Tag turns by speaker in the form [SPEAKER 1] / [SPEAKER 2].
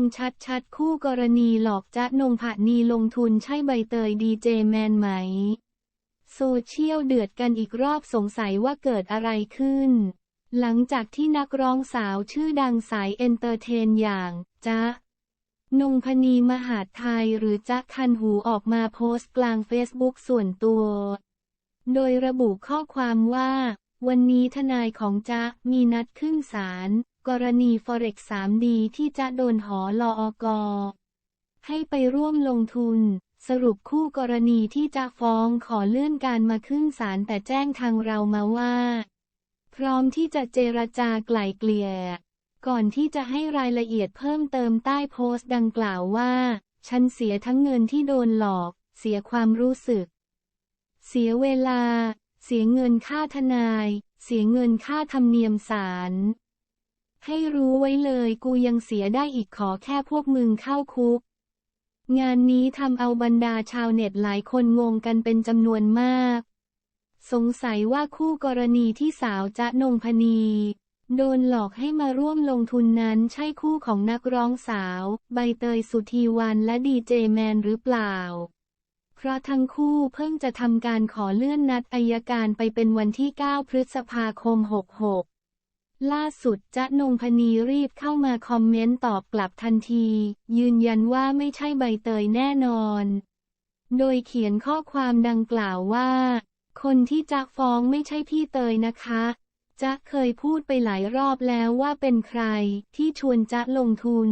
[SPEAKER 1] งชัดๆ คู่กรณีหลอกจ๊ะนงผะนีลงทุนใช่ใบเตยดีเจแมนไหม โซเชียลเดือดกันอีกรอบสงสัยว่าเกิดอะไรขึ้น หลังจากที่นักร้องสาวชื่อดังสายเอนเตอร์เทนอย่างจ๊ะนงพนีมหาไทยหรือจ๊ะคันหูออกมาโพสต์กลางเฟซบุ๊กส่วนตัว โดยระบุข้อความว่า วันนี้ทนายของจ๊ะมีนัดขึ้นศาล กรณี Forex 3D ที่จะโดนหอลออกให้ไปร่วมลงทุน สรุปคู่กรณีที่จะฟ้องขอเลื่อนการมาขึ้นศาลแต่แจ้งทางเรามาว่า พร้อมที่จะเจรจาไกล่เกลี่ย ก่อนที่จะให้รายละเอียดเพิ่มเติมใต้โพสต์ดังกล่าวว่า ฉันเสียทั้งเงินที่โดนหลอก เสียความรู้สึก เสียเวลา เสียเงินค่าทนาย เสียเงินค่าธรรมเนียมศาล ให้รู้ไว้เลยกูยังเสียได้อีกขอแค่พวกมึงเข้าคุก งานนี้ทำเอาบรรดาชาวเน็ตหลายคนงงกันเป็นจำนวนมาก สงสัยว่าคู่กรณีที่สาวจะนงพนีโดนหลอกให้มาร่วมลงทุนนั้นใช่คู่ของนักร้องสาว ใบเตยสุธีวันและดีเจแมนหรือเปล่า เพราะทั้งคู่เพิ่งจะทำการขอเลื่อนนัดอายการไปเป็นวันที่ 9 พฤษภาคม 66 ล่าสุดจ๊ะนงพนีรีบเข้ามาคอมเมนต์ตอบกลับทันที ยืนยันว่าไม่ใช่ใบเตยแน่นอน โดยเขียนข้อความดังกล่าวว่า คนที่จะฟ้องไม่ใช่พี่เตยนะคะจ๊ะเคยพูดไปหลายรอบแล้วว่าเป็นใครที่ชวนจ๊ะลงทุน